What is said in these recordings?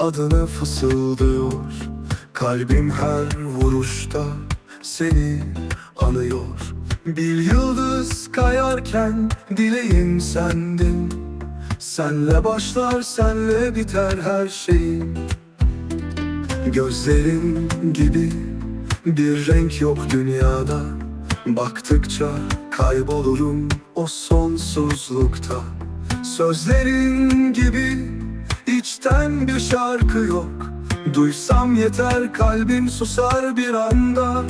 adını fısıldıyor. Kalbim her vuruşta seni anıyor. Bir yıldız kayarken dileğim sendin. Senle başlar senle biter her şeyin Gözlerin gibi bir renk yok dünyada. Baktıkça kaybolurum o sonsuzlukta Sözlerin gibi içten bir şarkı yok. Duysam yeter kalbim susar bir anda.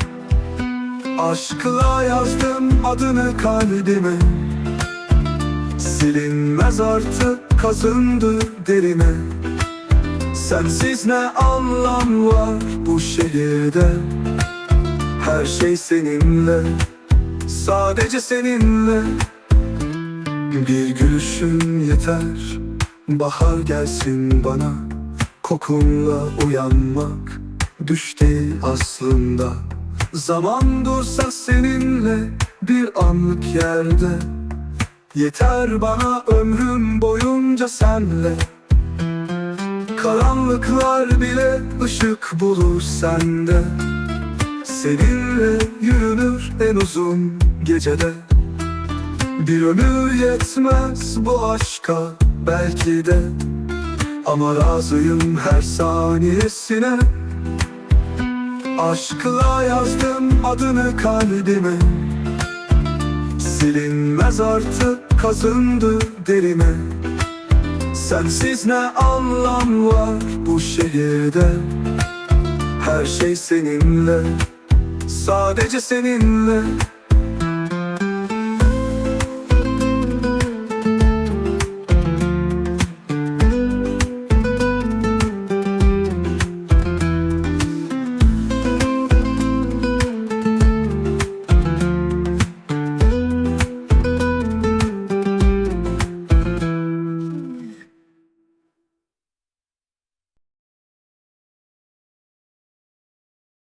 Aşkla yazdım adını kalbime. Silinmez artık kazındı derine Sensiz ne anlam var bu şehirde? Her şey seninle Sadece seninle Bir gülüşün yeter. Bahar gelsin bana. Kokunla uyanmak Düş değil aslında. Zaman dursa seninle Bir anlık yerde. Yeter bana ömrüm boyunca senle. Karanlıklar bile ışık bulur sende. Seninle yürünür en uzun gecede Bir ömür yetmez bu aşka belki de. Ama razıyım her saniyesine. Aşkla yazdım adını kalbime. Silinmez artık kazındı derime. Sensiz ne anlam var bu şehirde? Her şey seninle Sadece seninle